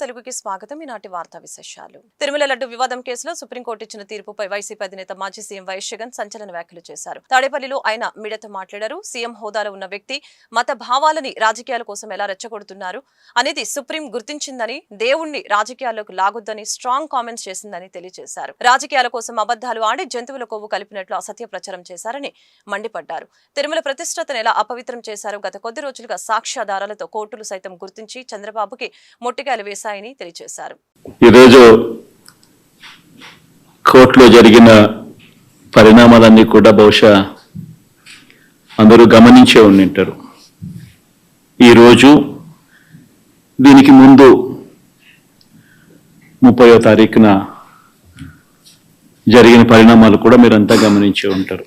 తెలుగుకి స్వాగతం. ఈనాటి వార్తా విశేషాలు. తిరుమల లడ్డు వివాదం కేసులో సుప్రీంకోర్టు ఇచ్చిన తీర్పుపై వైసీపీ అధినేత మాజీ సీఎం వైఎస్ జగన్ సంచలన వ్యాఖ్యలు చేశారు. తాడేపల్లిలో ఆయన మీడియాతో మాట్లాడారు. సీఎం హోదాలో ఉన్న వ్యక్తి మత భావాలని రాజకీయాల కోసం ఎలా రెచ్చగొడుతున్నారు అనేది సుప్రీం గుర్తించిందని దేవుణ్ణి రాజకీయాల్లోకి లాగొద్దని స్ట్రాంగ్ కామెంట్స్ చేసిందని తెలియజేశారు. రాజకీయాల కోసం అబద్దాలు ఆడి జంతువుల కొవ్వు కలిపినట్లు అసత్య ప్రచారం చేశారని మండిపడ్డారు. తిరుమల ప్రతిష్టతను ఎలా అపవిత్రం చేశారో గత కొద్ది రోజులుగా సాక్ష్యాధారాలతో కోర్టులు సైతం గుర్తించి చంద్రబాబుకి మొట్టికాయలు వేశాయని తెలియజేశారు. ఈరోజు కోర్టులో జరిగిన పరిణామాలన్నీ కూడా బహుశా అందరూ గమనించే ఉండింటారు. ఈరోజు దీనికి ముందు ముప్పయో తారీఖున జరిగిన పరిణామాలు కూడా మీరంతా గమనించే ఉంటారు.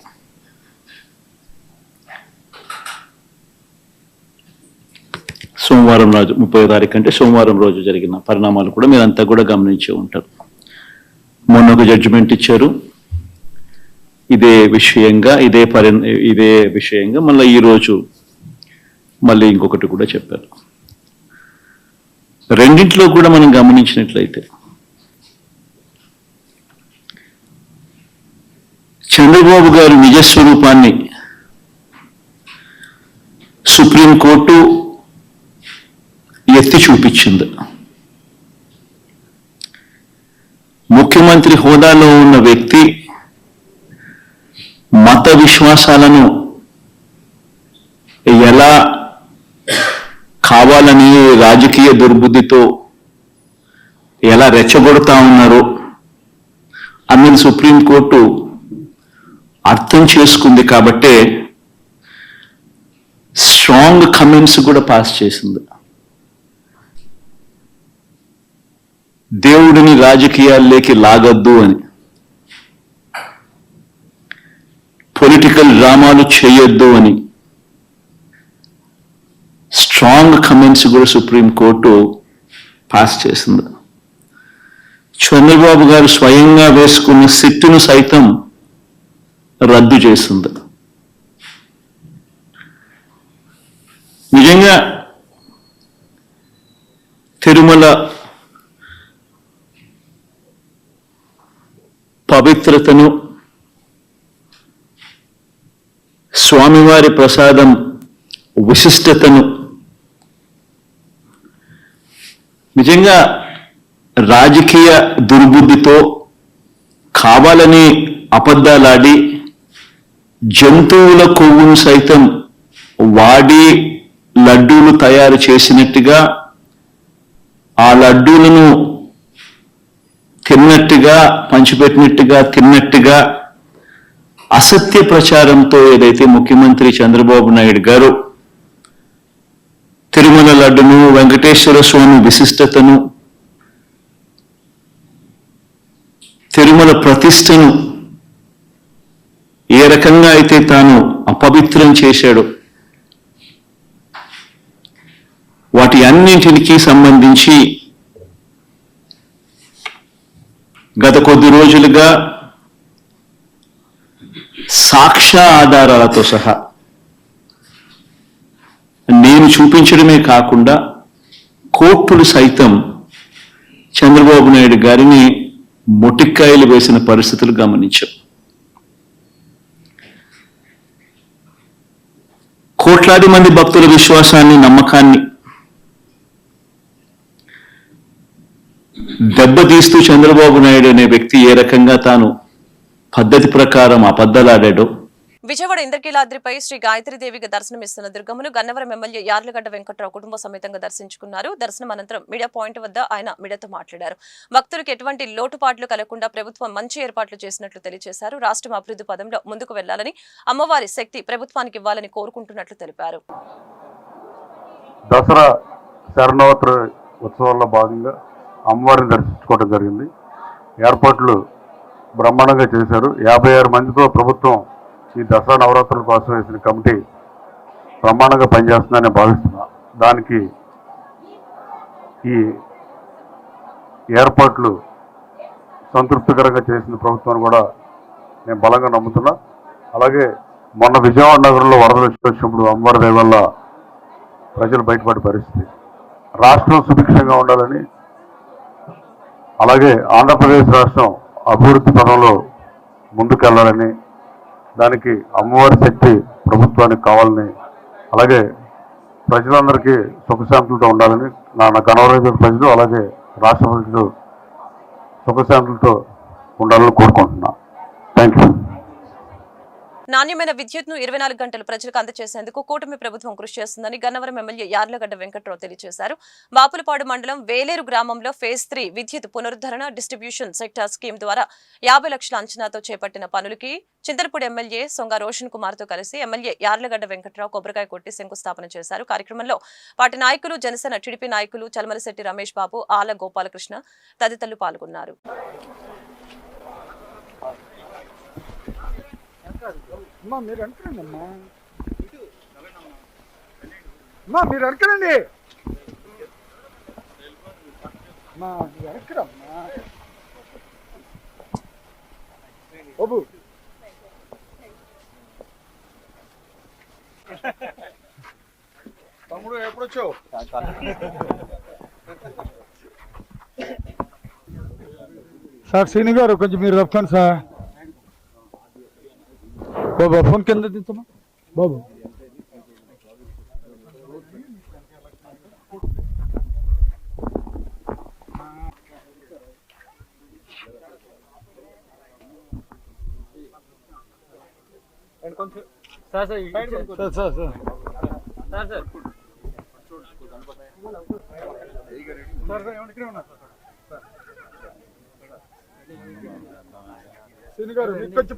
సోమవారం రోజు ముప్పై తారీఖు అంటే సోమవారం రోజు జరిగిన పరిణామాలు కూడా మీరంతా కూడా గమనించే ఉంటారు. మొన్న ఒక జడ్జిమెంట్ ఇచ్చారు. ఇదే విషయంగా ఇదే పరి ఇదే విషయంగా మళ్ళీ ఈరోజు మళ్ళీ ఇంకొకటి కూడా చెప్పారు. రెండింటిలో కూడా మనం గమనించినట్లయితే చంద్రబాబు గారి నిజస్వరూపాన్ని సుప్రీంకోర్టు ఎత్తి ముఖ్యమంత్రి హోదాలో ఉన్న వ్యక్తి మత విశ్వాసాలను ఎలా కావాలని రాజకీయ దుర్బుద్ధితో ఎలా రెచ్చగొడతా ఉన్నారో అన్నది సుప్రీంకోర్టు అర్థం చేసుకుంది కాబట్టే స్ట్రాంగ్ కమెంట్స్ కూడా పాస్ చేసింది. దేవుడిని రాజకీయాల్లోకి లాగద్దు అని. పొలిటికల్ డ్రామాలు చేయొద్దు అని. స్ట్రాంగ్ కమెంట్స్ కూడా సుప్రీంకోర్టు పాస్ చేసింది. చంద్రబాబు గారు స్వయంగా వేసుకున్న సిట్టును సైతం రద్దు చేసింది. నిజంగా తిరుమల పవిత్రతను స్వామివారి ప్రసాదం విశిష్టతను. నిజంగా రాజకీయ దుర్బుద్ధితో కావాలని అబద్ధాలాడి జంతువుల కొవ్వును సైతం వాడి లడ్డూలు తయారు చేసినట్టుగా ఆ లడ్డూలను తిన్నట్టుగా పంచిపెట్టినట్టుగా తిన్నట్టుగా అసత్య ప్రచారంతో ఏదైతే ముఖ్యమంత్రి చంద్రబాబు నాయుడు గారు తిరుమల లడ్డును వెంకటేశ్వర స్వామి విశిష్టతను తిరుమల ప్రతిష్టను ఏ రకంగా అయితే తాను అపవిత్రం చేశాడో వాటి అన్నింటికి సంబంధించి గత కొద్ది రోజులుగా సాక్ష్య ఆధారాలతో సహా నేను చూపించడమే కాకుండా కోర్టులు సైతం చంద్రబాబు నాయుడు గారిని మొటిక్కాయలు వేసిన పరిస్థితులు గమనించాం. కోట్లాది మంది భక్తుల విశ్వాసాన్ని నమ్మకాన్ని దెబ్బతీస్తూ చంద్రబాబు నాయుడు అనే వ్యక్తి ఏ రకంగా తాను పద్ధతి ప్రకారం అబద్ధలాడాడో. విజయవాడ ఇంద్రకీలాద్రిపై శ్రీ గాయత్రీదేవిగా దర్శనమిస్తున్న దుర్గమ్మను గన్నవరం ఎమ్మెల్యే యార్లగడ్డ వెంకట్రావు కుటుంబ సమేతంగా దర్శించుకున్నారు. దర్శనం అనంతరం మీడియా పాయింట్ వద్ద ఆయన మీడియాతో మాట్లాడారు. భక్తులకు ఎటువంటి లోటుపాట్లు కలగకుండా ప్రభుత్వం మంచి ఏర్పాట్లు చేసినట్లు తెలియజేశారు రాష్ట్రం అభివృద్ధి పదంలో ముందుకు వెళ్ళాలని అమ్మవారి శక్తి ప్రభుత్వానికి ఇవ్వాలని కోరుకుంటున్నట్లు తెలిపారు. దసరా ఉత్సవాల్లో భాగంగా అమ్మవారిని దర్శించుకోవడం జరిగింది. ఏర్పాట్లు బ్రహ్మాండంగా చేశారు. యాభై ఆరు మందితో ప్రభుత్వం ఈ దసరా నవరాత్రుల కోసం వేసిన కమిటీ బ్రహ్మాండంగా పనిచేస్తుందని భావిస్తున్నా. దానికి ఈ ఏర్పాట్లు సంతృప్తికరంగా చేసిన ప్రభుత్వాన్ని కూడా నేను బలంగా నమ్ముతున్నా. అలాగే మొన్న విజయవాడ నగరంలో వరదలు వచ్చినప్పుడు అమ్మవారి దయ వల్ల ప్రజలు బయటపడే పరిస్థితి. రాష్ట్రం సుభిక్షంగా ఉండాలని అలాగే ఆంధ్రప్రదేశ్ రాష్ట్రం అభివృద్ధి పదంలో ముందుకెళ్ళాలని దానికి అమ్మవారి శక్తి ప్రభుత్వానికి కావాలని అలాగే ప్రజలందరికీ సుఖశాంతులతో ఉండాలని నా నా ప్రజలు అలాగే రాష్ట్ర ప్రజలు సుఖశాంతులతో ఉండాలని కోరుకుంటున్నా. థ్యాంక్ యూ నాణ్యమైన విద్యుత్ను ఇరవై నాలుగు గంటలు ప్రజలకు అందజేసేందుకు కూటమి ప్రభుత్వం కృషి చేస్తుందని గన్నవరం ఎమ్మెల్యే యార్లగడ్డ వెంకట్రావు తెలియజేశారు బాపులపాడు మండలం వేలేరు గ్రామంలో ఫేజ్ త్రీ విద్యుత్ పునరుద్ధరణ డిస్ట్రిబ్యూషన్ సెక్టార్ స్కీమ్ ద్వారా యాభై లక్షల అంచనాతో చేపట్టిన పనులకి చింతలపూడి ఎమ్మెల్యే సొంగ రోషన్ కుమార్తో కలిసి ఎమ్మెల్యే యార్లగడ్డ వెంకట్రావు కొబ్బరికాయ కొట్టి శంకుస్థాపన చేశారు. కార్యక్రమంలో పార్టీ నాయకులు జనసేన టీడీపీ నాయకులు చలమలశెట్టి రమేష్ బాబు ఆల గోపాలకృష్ణ తదితరులు పాల్గొన్నారు. అమ్మా మీరు అనుకురండి అమ్మా. అమ్మా మీరు అనుకురండి అమ్మా మీరు అనుకురమ్మా బాబు. తమ్ముడు ఎప్పుడు వచ్చావు సార్ శ్రీని గారు కొంచెం మీరు రఫ్కండి సార్. బాబా ఫోన్ కింద దించమా బాబు. Sir sir sir sir sir ఇక్కడే సార్ శ్రీని గారు మీకు కొంచెం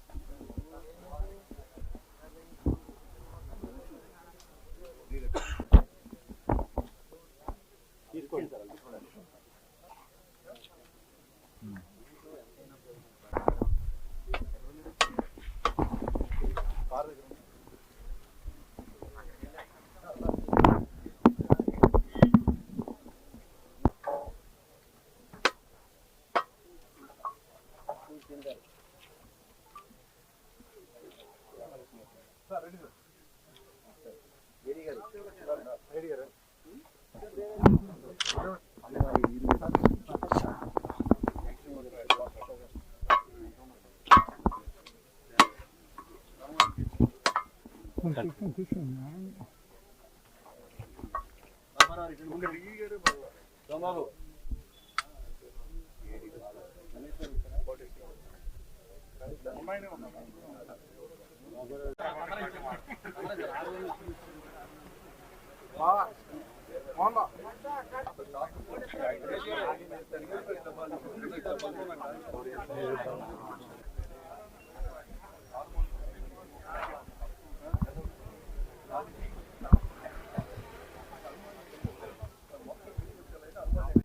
పక్కే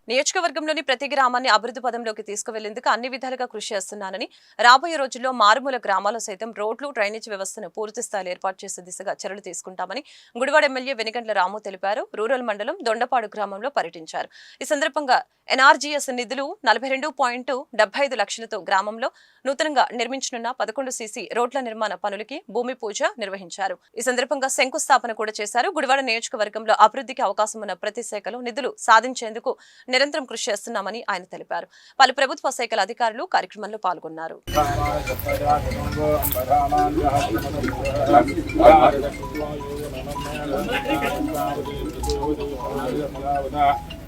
నియోజకవర్గంలోని ప్రతి గ్రామాన్ని అభివృద్ధి పదంలోకి తీసుకువెళ్ళేందుకు అన్ని విధాలుగా కృషి చేస్తున్నానని రాబోయే రోజుల్లో మారుమూల గ్రామాల్లో సైతం రోడ్లు డ్రైనేజ్ వ్యవస్థను పూర్తి స్థాయిలో ఏర్పాటు చేసే దిశగా చర్యలు తీసుకుంటామని గుడివాడ ఎమ్మెల్యే వెనిగండ్ల రాము తెలిపారు. రూరల్ మండలం దొండపాడు గ్రామంలో పర్యటించారు. ఈ సందర్భంగా ఎన్ఆర్జీఎస్ నిధులు నలభై రెండు పాయింట్ ఐదు లక్షలతో గ్రామంలో నూతనంగా నిర్మించనున్న పదకొండు సీసీ రోడ్ల నిర్మాణ పనులకి భూమి పూజ నిర్వహించారు. ఈ సందర్భంగా శంకుస్థాపన కూడా చేశారు. గుడివాడ నియోజకవర్గంలో అభివృద్ధికి అవకాశం ఉన్న ప్రతి శాఖలో నిధులు సాధించేందుకు నిరంతరం కృషి చేస్తున్నామని ఆయన తెలిపారు. పలు ప్రభుత్వ శాఖల అధికారులు కార్యక్రమంలో పాల్గొన్నారు.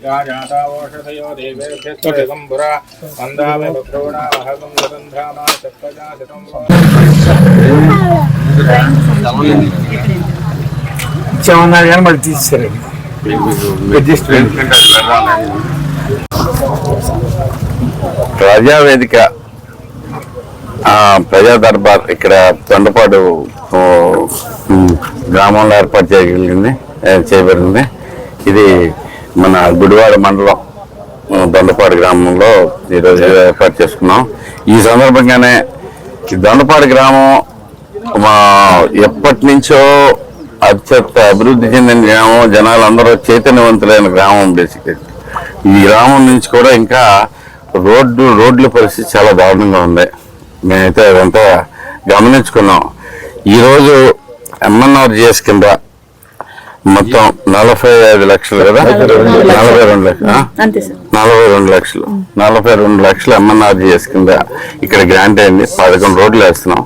ప్రసోవతి ఫలనీరసాబుల్ ఫలనీరసాశ్వాయ వజ్రేశ్వరే వీర యాజాతావోషధయో దేవేభ్యస్వరంబురా వందామి బభ్రవణామహగం గతంధామా ఇచ్చామన్నారు కానీ మళ్ళీ ప్రజావేదిక ప్రజా దర్బార్ ఇక్కడ తొండపాడు గ్రామంలో ఏర్పాటు చేయగలిగింది చేయబడింది. ఇది మన గుడివాడ మండలం దొండపాడు గ్రామంలో ఈరోజు ఏర్పాటు చేసుకున్నాం. ఈ సందర్భంగానే దొండపాడు గ్రామం మా ఎప్పటి నుంచో అత్యంత అభివృద్ధి చెందిన గ్రామం. జనాలు అందరూ చైతన్యవంతులైన గ్రామం బేసిక్ ఈ గ్రామం నుంచి కూడా ఇంకా రోడ్డు రోడ్ల పరిస్థితి చాలా దారుణంగా ఉంది. మేమైతే అదంతా గమనించుకున్నాం. ఈరోజు ఎంఎన్ఆర్జిఎస్ కింద మొత్తం నలభై ఐదు లక్షలు కదా? నలభై రెండు లక్షలు. నలభై రెండు లక్షలు. నలభై రెండు లక్షలు ఎంఎన్ఆర్జిఎస్ కింద ఇక్కడ గ్రాంట్ అయింది. పదకొండు రోడ్లు వేస్తున్నాం.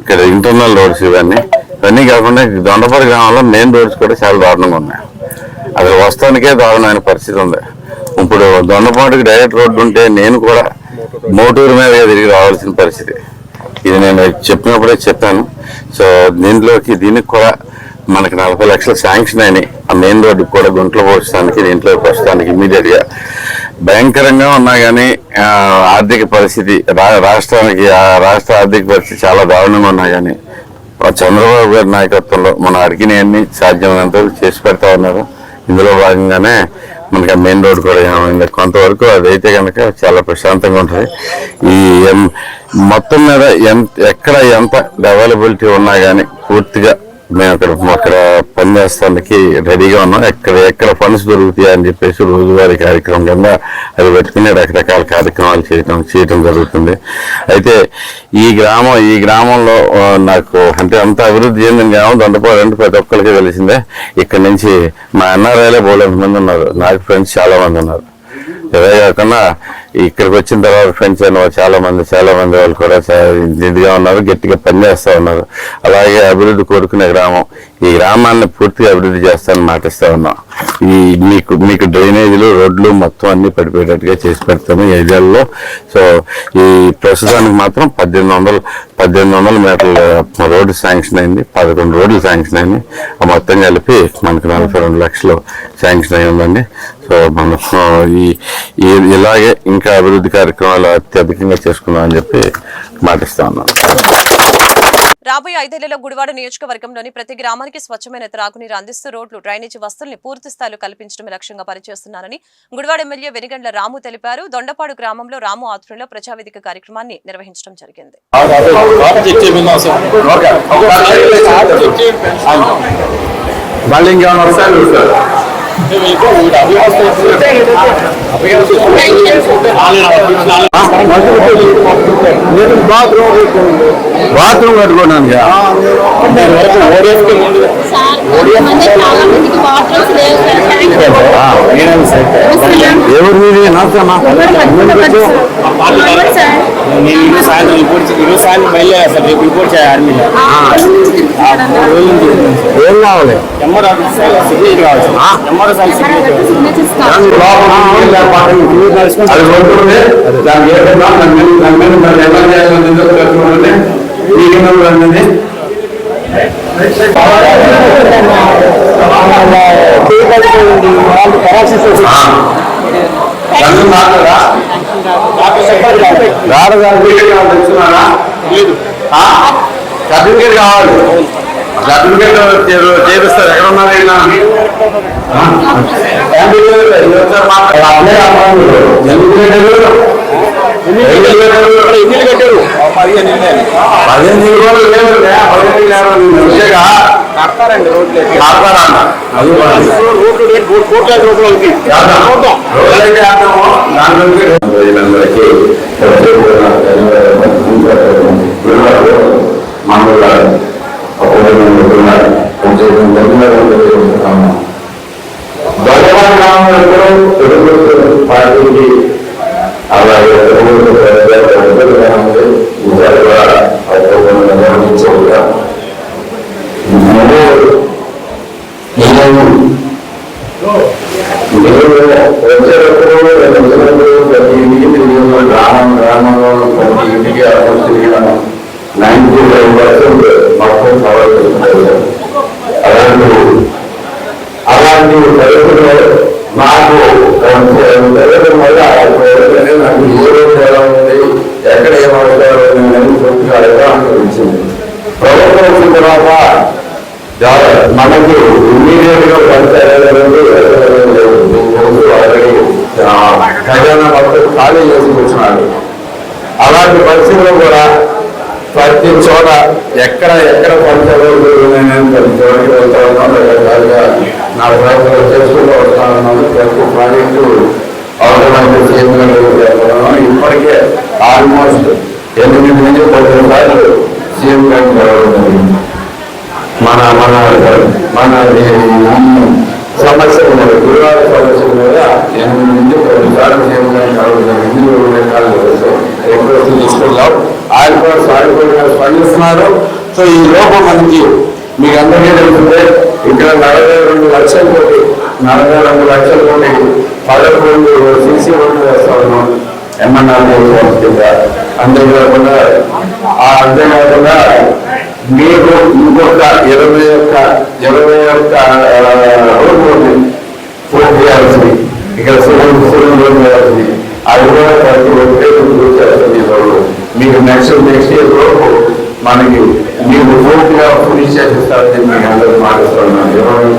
ఇక్కడ ఇంటర్నల్ రోడ్స్ ఇవన్నీ. ఇవన్నీ కాకుండా దొండపల్లి గ్రామంలో మెయిన్ రోడ్స్ కూడా చాలా దారుణంగా ఉన్నాయి. అసలు వస్తానికే దారుణమైన పరిస్థితి ఉంది. ఇప్పుడు దొండపాటికి డైరెక్ట్ రోడ్డు ఉంటే నేను కూడా మోటూరు మీద తిరిగి రావాల్సిన పరిస్థితి. ఇది నేను చెప్పినప్పుడే చెప్పాను. సో దీంట్లోకి దీనికి కూడా మనకు నలభై లక్షలు శాంక్షన్ అయినాయి. ఆ మెయిన్ రోడ్డు కూడా గుంట్లో పోసడానికి దీంట్లోకి వస్తానికి ఇమీడియట్గా. భయంకరంగా ఉన్నా కానీ ఆర్థిక పరిస్థితి రా- రాష్ట్రానికి ఆ రాష్ట్ర ఆర్థిక పరిస్థితి చాలా దారుణంగా ఉన్నా కానీ ఆ చంద్రబాబు గారి నాయకత్వంలో మనం అడిగినవన్నీ సాధ్యమైనంత చేసి పెడతా ఉన్నారు. ఇందులో భాగంగానే మనకి ఆ మెయిన్ రోడ్ కూడా ఏమైంది కొంతవరకు అదైతే కనుక చాలా ప్రశాంతంగా ఉంటుంది. ఈ మొత్తం మీద ఎంత ఎక్కడ ఎంత అవైలబిలిటీ ఉన్నా కానీ పూర్తిగా మేము అక్కడ అక్కడ పనిచేస్తానికి రెడీగా ఉన్నాం. ఎక్కడ ఎక్కడ ఫండ్స్ దొరుకుతాయి అని చెప్పేసి రోజువారీ కార్యక్రమం కింద అది పెట్టుకుని రకరకాల కార్యక్రమాలు చేయటం చేయటం జరుగుతుంది. అయితే ఈ గ్రామం ఈ గ్రామంలో నాకు అంటే అంత అభివృద్ధి చెందిన గ్రామం దొండపాడు రెండు ప్రతి ఒక్కరికి తెలిసిందే. ఇక్కడ నుంచి మా అన్నారాయలే బోలెంత మంది ఉన్నారు. నాకు ఫ్రెండ్స్ చాలా మంది ఉన్నారు. ఇదే కాకుండా ఇక్కడికి వచ్చిన తర్వాత ఫ్రెండ్స్ అయిన చాలా మంది చాలా మంది వాళ్ళు కూడా చాలా ఇదిగా ఉన్నారు గట్టిగా పనిచేస్తూ ఉన్నారు. అలాగే అభివృద్ధి కోరుకునే గ్రామం. ఈ గ్రామాన్ని పూర్తిగా అభివృద్ధి చేస్తానని మాటిస్తూ ఉన్నాం. ఈ మీకు మీకు డ్రైనేజీలు రోడ్లు మొత్తం అన్ని పడిపోయేటట్టుగా చేసి పెడతాము ఏరియాల్లో. సో ఈ ప్రస్తుతానికి మాత్రం పద్దెనిమిది వందలు పద్దెనిమిది వందల మీటర్ల రోడ్డు శాంక్షన్ అయింది పదకొండు రోడ్లు శాంక్షన్ అయింది. ఆ మొత్తం కలిపి మనకు నలభై రెండు లక్షలు శాంక్షన్ అయ్యిందండి సో మనం ఈ ఇలాగే ఇంకా అభివృద్ధి కార్యక్రమాలు అత్యధికంగా చేసుకుందాం అని చెప్పి మాటిస్తా ఉన్నాను. రాబోయే ఐదేళ్ళలో గుడివాడ నియోజకవర్గంలోని ప్రతి గ్రామానికి స్వచ్ఛమైన త్రాగునీరు అందిస్తూ రోడ్లు డ్రైనేజీ వస్తువుల్ని పూర్తి స్థాయిలో కల్పించడమే లక్ష్యంగా పనిచేస్తున్నారని గుడివాడ ఎమ్మెల్యే వెనిగండ్ల రాము తెలిపారు. దొండపాడు గ్రామంలో రాము ఆధ్వర్యంలో ప్రజావేదిక కార్యక్రమాన్ని నిర్వహించడం జరిగింది. మళ్ళీ ఇంకేమైనా వస్తాయి బాత్రూమ్ కట్టుకోవడానికి ఎవరు మీది నాకమ్మా సార్ నేను ఈరోజు సాయంత్రం రిపోర్ట్ ఈరోజు సాయంత్రం బయలుదేరా సార్ రేపు రిపోర్ట్ చేయాలి ఆర్మీలో ఏం కావాలి ఎంఆర్ సిగ్నేచర్ కావాలి సార్ ఎంఆర్ సార్ సిగ్నేచర్ అది కింద అనేది రాడు తెలుసుకున్నారా సర్టిఫికేట్ కావాలి. సర్టిఫికేట్ చేపిస్తారు ఎక్కడ ఉన్నారు ఈయన? ఆ? ఎందుకు లేదు? ఎందుకు సార్ మాట్లాడారు? అప్పుడే అమ్మాయి. ఎందుకు లేదు? ఎందుకు లేదు? ఎన్ని కట్టారు పదిహేను ఇల్లు పదిహేను రోజులు లేదు పదిహేను లేరు నేను వచ్చాక కడతారండి రోడ్లు ఆడతారన్న. అది కూడా. రోడ్లు కోట్ల రోడ్లు అవుతాయి చేద్దాం. రోజులైతే చేద్దాము. దాని గురించి ప్రజలందరికీ ఎక్కడో తెలుగు పార్టీకి అలాగే ప్రతి చోట ఎక్కడ ఎక్కడ పంచాలు చోటకి వెళ్తా రకరకాలుగా నా ప్రయత్నాలు చేసుకుంటూ వస్తా ఉన్నాను. ప్రతి ప్రాజెక్టు ఇప్పటికే ఆల్మోస్ట్ ఎనిమిది నుంచి పది సార్లు సీఎం గారికి మన మన మన సమస్య ఉన్నది గురువార సమస్య మీద ఎనిమిది నుంచి పది సార్లు సీఎం గారికి రావడం జరిగింది. రకాలు రిక్వెస్ట్ తీసుకున్నాం ఆయన కూడా సానుకూలంగా స్పందిస్తున్నారు. సో ఈ లోపం మనకి మీకు అందరికీ తెలుస్తుంది ఇక్కడ నలభై రెండు లక్షల కోటి నలభై రెండు లక్షల కోటి పదకొండు సీసీ రోడ్లు వేస్తా ఉన్నాం ఎంఎన్ఆర్ కింద అంతేకాకుండా ఆ అంతేకాకుండా మీరు ఇంకొక ఇరవై ఒక్క ఇరవై ఒక్క రోడ్లు పూర్తి చేయాల్సింది. ఇక్కడ సులువు సులువు రోడ్డు వేయాల్సింది. అది కూడా ప్రతి ఒక్కటే పూర్తి చేస్తుంది ఈ రోజు మీకు నెక్స్ట్ నెక్స్ట్ ఇయర్ లోపు మనకి మీకు పూర్తిగా ఫినిష్ చేసేస్తారని మీకు అందరూ మాట్లాడుతున్నాను ఇరవై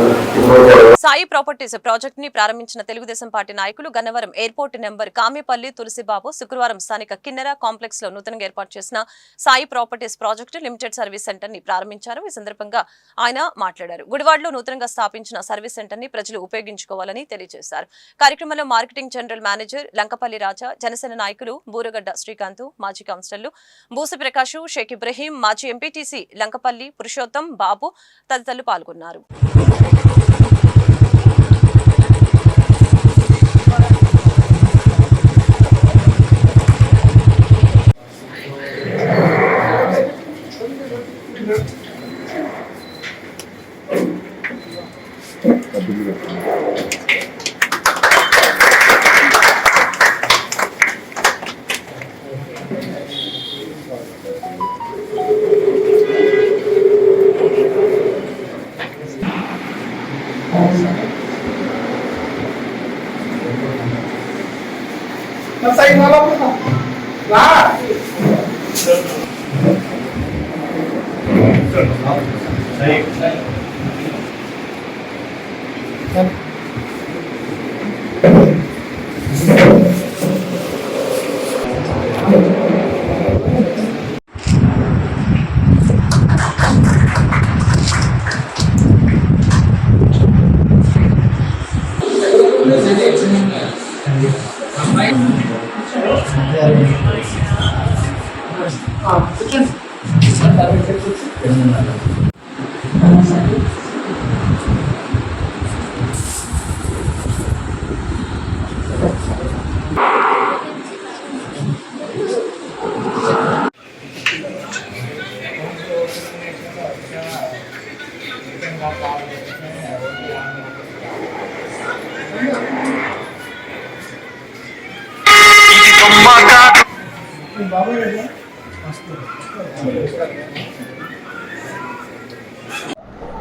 సాయి ప్రాపర్టీస్ ప్రాజెక్ట్ని ప్రారంభించిన తెలుగుదేశం పార్టీ నాయకులు గన్నవరం ఎయిర్పోర్ట్ నెంబర్ కామిపల్లి తులసిబాబు శుక్రవారం స్థానిక కిన్నెర కాంప్లెక్స్లో నూతనంగా ఏర్పాటు చేసిన Sai properties project limited service సెంటర్ని ప్రారంభించారు. ఈ సందర్భంగా ఆయన మాట్లాడారు. గుడివాడలో నూతనంగా స్థాపించిన సర్వీస్ సెంటర్ని ప్రజలు ఉపయోగించుకోవాలని తెలియజేశారు. కార్యక్రమంలో marketing general manager Lankapalli Raja Janasena నాయకులు బూరగడ్డ శ్రీకాంత్ మాజీ కౌన్సిలర్లు బూసి ప్రకాష్ షేక్ ఇబ్రహీం మాజీ ఎంపీటీసీ లంకపల్లి పురుషోత్తం బాబు తదితరులు పాల్గొన్నారు. Não sai não, lá pra. Lá! em.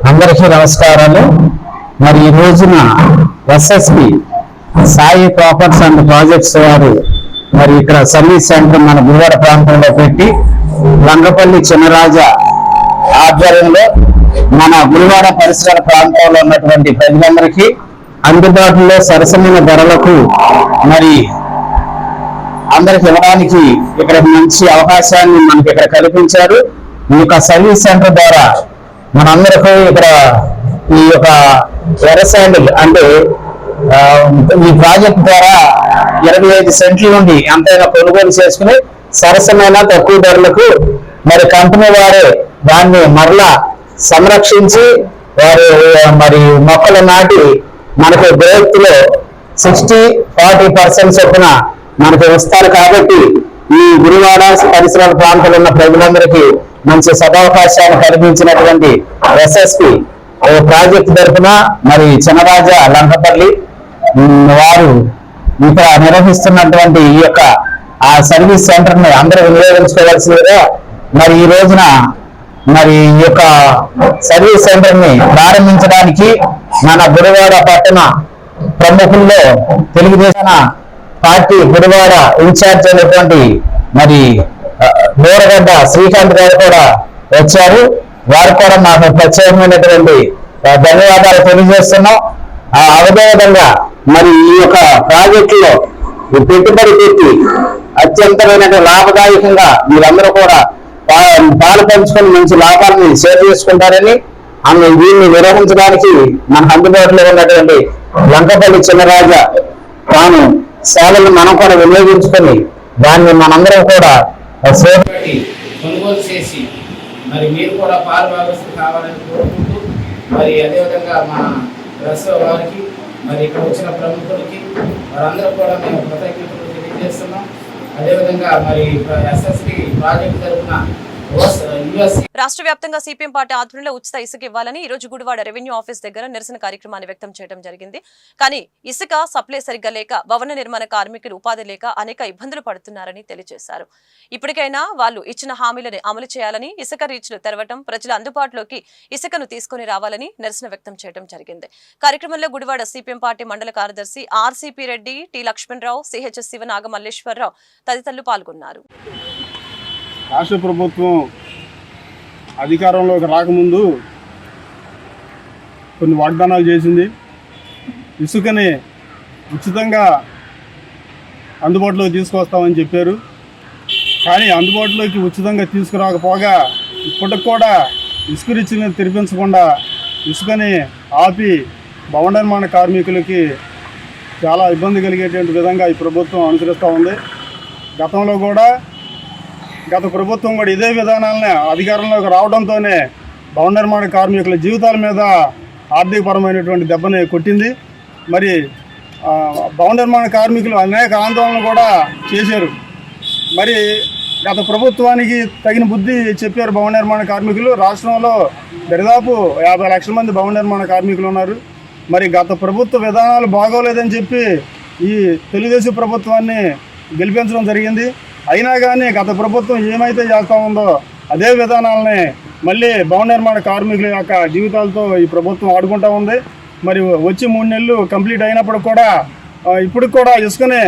అందరికీ నమస్కారాలు. మరి ఈ రోజున ఎస్ఎస్పి సాయి ప్రాపర్స్ అండ్ ప్రాజెక్ట్స్ వారు మరి ఇక్కడ సర్వీస్ సెంటర్ మన గురువాడ ప్రాంతంలో పెట్టి లంగపల్లి చిన్నరాజ ఆధ్వర్యంలో మన గురువాడ పరిసర ప్రాంతంలో ఉన్నటువంటి ప్రజలందరికీ అందుబాటులో సరసమైన ధరలకు మరి అందరికి ఇవ్వడానికి ఇక్కడ మంచి అవకాశాన్ని మనకి ఇక్కడ కల్పించారు. ఈ యొక్క సర్వీస్ సెంటర్ ద్వారా మనందరికీ ఇక్కడ ఈ యొక్క ఎర్రశాండిల్ అంటే ఈ ప్రాజెక్ట్ ద్వారా ఇరవై ఐదు సెంట్ల నుండి ఎంతైనా కొనుగోలు చేసుకుని సరసమైన తక్కువ ధరలకు మరి కంపెనీ వారే దాన్ని మరలా సంరక్షించి వారు మరి మొక్కలు నాటి మనకు గ్రోత్లో సిక్స్టీ ఫార్టీ పర్సెంట్ చొప్పున మనకు వస్తారు కాబట్టి ఈ గురువాడ పరిసరాల ప్రాంతాలు ఉన్న ప్రజలందరికీ మంచి సదవకాశాలు కల్పించినటువంటి ఎస్ఎస్పి ప్రాజెక్ట్ తరఫున మరి చిన్నరాజా లంకపల్లి వారు ఇక్కడ నిర్వహిస్తున్నటువంటి ఈ యొక్క ఆ సర్వీస్ సెంటర్ని అందరూ వినియోగించుకోవాల్సిందిగా మరి ఈ రోజున మరి ఈ యొక్క సర్వీస్ సెంటర్ని ప్రారంభించడానికి మన గురువాడ పట్టణ ప్రముఖుల్లో తెలుగుదేశం పార్టీ గురువాడ ఇన్ఛార్జ్ అయినటువంటి మరి బోరగడ్డ శ్రీకాంత్ గారు కూడా వచ్చారు. వారు కూడా మాకు ప్రత్యేకమైనటువంటి ధన్యవాదాలు తెలియజేస్తున్నాం. ఆ, అదేవిధంగా మరి ఈ యొక్క ప్రాజెక్టులో పెట్టుబడి పెట్టి అత్యంతమైనటువంటి లాభదాయకంగా మీరందరూ కూడా పాలు పంచుకొని మంచి లాభాలని షేర్ చేసుకుంటారని ఆమె దీన్ని నిర్వహించడానికి మన అందుబాటులో ఉన్నటువంటి లంకపల్లి చిన్నరాజ తాను సేవలను మనం కూడా వినియోగించుకొని దాన్ని మనందరం కూడా సేవ కొనుగోలు చేసి మరి మీరు కూడా పాలు కావాలని కోరుకుంటూ మరి అదేవిధంగా మా రస వారికి మరి ఇక్కడ వచ్చిన ప్రముఖులకి వారందరూ కూడా మేము కృతజ్ఞతలు తెలియజేస్తున్నాం. అదేవిధంగా మరి ఎస్ఎస్టి ప్రాజెక్ట్ తరఫున రాష్ట్ర వ్యాప్తంగా సిపిఎం పార్టీ ఆధ్వర్యంలో ఉచిత ఇసుక ఇవ్వాలని ఈ రోజు గుడివాడ రెవెన్యూ ఆఫీస్ దగ్గర నిరసన కార్యక్రమాన్ని వ్యక్తం చేయడం జరిగింది. కానీ ఇసుక సప్లై సరిగ్గా లేక భవన నిర్మాణ కార్మికులు ఉపాధి లేక అనేక ఇబ్బందులు పడుతున్నారని తెలియజేశారు. ఇప్పటికైనా వాళ్ళు ఇచ్చిన హామీలను అమలు చేయాలని ఇసుక రీచ్లు తెరవటం ప్రజల అందుబాటులోకి ఇసుకను తీసుకుని రావాలని నిరసన వ్యక్తం చేయడం జరిగింది. కార్యక్రమంలో గుడివాడ సిపిఎం పార్టీ మండల కార్యదర్శి RCP Reddy T Lakshmanarao CHS Sivanaga Malleswararao తదితరులు పాల్గొన్నారు. రాష్ట్ర ప్రభుత్వం అధికారంలోకి రాకముందు కొన్ని వాగ్దానాలు చేసింది. ఇసుకని ఉచితంగా అందుబాటులోకి తీసుకొస్తామని చెప్పారు. కానీ అందుబాటులోకి ఉచితంగా తీసుకురాకపోగా ఇప్పటికి కూడా ఇసుక రిచ్ని తెరిపించకుండా ఇసుకని ఆపి భవన నిర్మాణ కార్మికులకి చాలా ఇబ్బంది కలిగేటువంటి విధంగా ఈ ప్రభుత్వం అనుసరిస్తూ ఉంది. గతంలో కూడా గత ప్రభుత్వం కూడా ఇదే విధానాలనే అధికారంలోకి రావడంతోనే భవన నిర్మాణ కార్మికుల జీవితాల మీద ఆర్థికపరమైనటువంటి దెబ్బని కొట్టింది. మరి భవన నిర్మాణ కార్మికులు అనేక ఆందోళనలు కూడా చేశారు. మరి గత ప్రభుత్వానికి తగిన బుద్ధి చెప్పారు భవన నిర్మాణ కార్మికులు. రాష్ట్రంలో దరిదాపు యాభై లక్షల మంది భవన నిర్మాణ కార్మికులు ఉన్నారు. మరి గత ప్రభుత్వ విధానాలు బాగోలేదని చెప్పి ఈ తెలుగుదేశం ప్రభుత్వాన్ని గెలిపించడం జరిగింది. అయినా కానీ గత ప్రభుత్వం ఏమైతే చేస్తూ ఉందో అదే విధానాలని మళ్ళీ భవన నిర్మాణ కార్మికుల యొక్క జీవితాలతో ఈ ప్రభుత్వం ఆడుకుంటూ ఉంది. మరి వచ్చి మూడు నెలలు కంప్లీట్ అయినప్పుడు కూడా ఇప్పుడు కూడా ఇసుకనే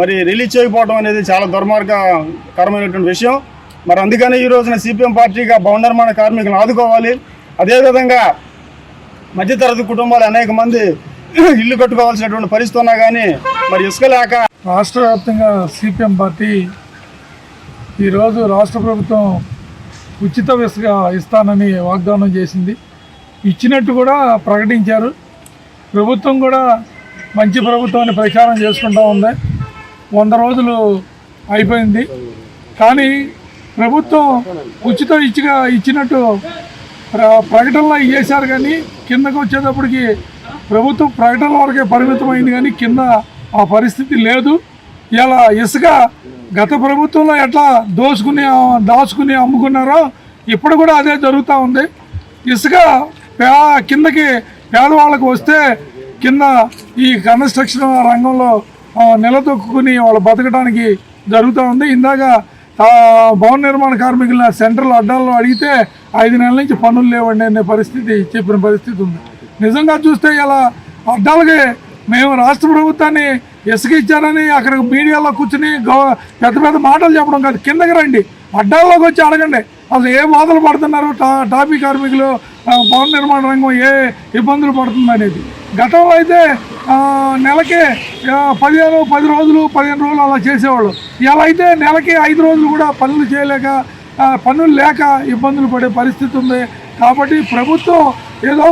మరి రిలీజ్ చేయకపోవడం అనేది చాలా దుర్మార్గకరమైనటువంటి విషయం. మరి అందుకని ఈ రోజున సిపిఎం పార్టీగా భవన నిర్మాణ కార్మికులను ఆదుకోవాలి. అదేవిధంగా మధ్యతరగతి కుటుంబాలు అనేక మంది ఇల్లు కట్టుకోవాల్సినటువంటి పరిస్థితి ఉన్నా కానీ మరి ఇసుక లేక రాష్ట్ర వ్యాప్తంగా సిపిఎం పార్టీ ఈరోజు రాష్ట్ర ప్రభుత్వం ఉచిత ఇసుక ఇస్తానని వాగ్దానం చేసింది. ఇచ్చినట్టు కూడా ప్రకటించారు. ప్రభుత్వం కూడా మంచి ప్రభుత్వాన్ని ప్రచారం చేసుకుంటూ ఉంది. వంద రోజులు అయిపోయింది. కానీ ప్రభుత్వం ఉచిత ఇచ్చిగా ఇచ్చినట్టు ప్రకటనలో చేశారు కానీ కిందకు వచ్చేటప్పటికి ప్రభుత్వం ప్రకటనల వరకే పరిమితమైంది కానీ కింద ఆ పరిస్థితి లేదు. ఇలా ఇసుక గత ప్రభుత్వంలో ఎట్లా దోసుకుని దాచుకుని అమ్ముకున్నారో ఇప్పుడు కూడా అదే జరుగుతూ ఉంది. ఇసుక పే కిందకి పేదవాళ్ళకు వస్తే కింద ఈ కన్స్ట్రక్షన్ రంగంలో నిలదొక్కుని వాళ్ళు బతకడానికి జరుగుతూ ఉంది. ఇందాక భవన నిర్మాణ కార్మికుల సెంట్రల్ అడ్డాల్లో అడిగితే ఐదు నెలల నుంచి పనులు లేవండి అనే పరిస్థితి చెప్పిన పరిస్థితి ఉంది. నిజంగా చూస్తే ఇలా అడ్డాలకి మేము రాష్ట్ర ప్రభుత్వాన్ని ఇసుక అక్కడ మీడియాలో కూర్చుని పెద్ద పెద్ద మాటలు చెప్పడం కాదు. కిందకి రండి. అడ్డాల్లోకి వచ్చి అడగండి. అసలు ఏ బాధలు పడుతున్నారు? టా టాపీ కార్మికులు భవన నిర్మాణ రంగం ఏ ఇబ్బందులు పడుతుంది అనేది. గతంలో అయితే నెలకే నెలకి పదిహేను పది రోజులు పదిహేను రోజులు అలా చేసేవాళ్ళు. ఇలా అయితే నెలకి ఐదు రోజులు కూడా పనులు చేయలేక పనులు లేక ఇబ్బందులు పడే పరిస్థితి ఉంది. కాబట్టి ప్రభుత్వం ఏదో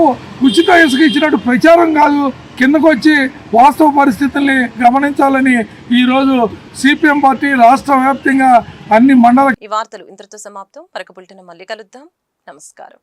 ఉచిత ఇసుక ఇచ్చినట్టు ప్రచారం కాదు. కిందకు వచ్చి వాస్తవ పరిస్థితుల్ని గమనించాలని ఈరోజు సిపిఎం పార్టీ రాష్ట్ర వ్యాప్తంగా అన్ని మండల ఈ వార్తలు ఇంతటితో సమాప్తం. మరొక బులెటిన్ మళ్ళీ కలుద్దాం. నమస్కారం.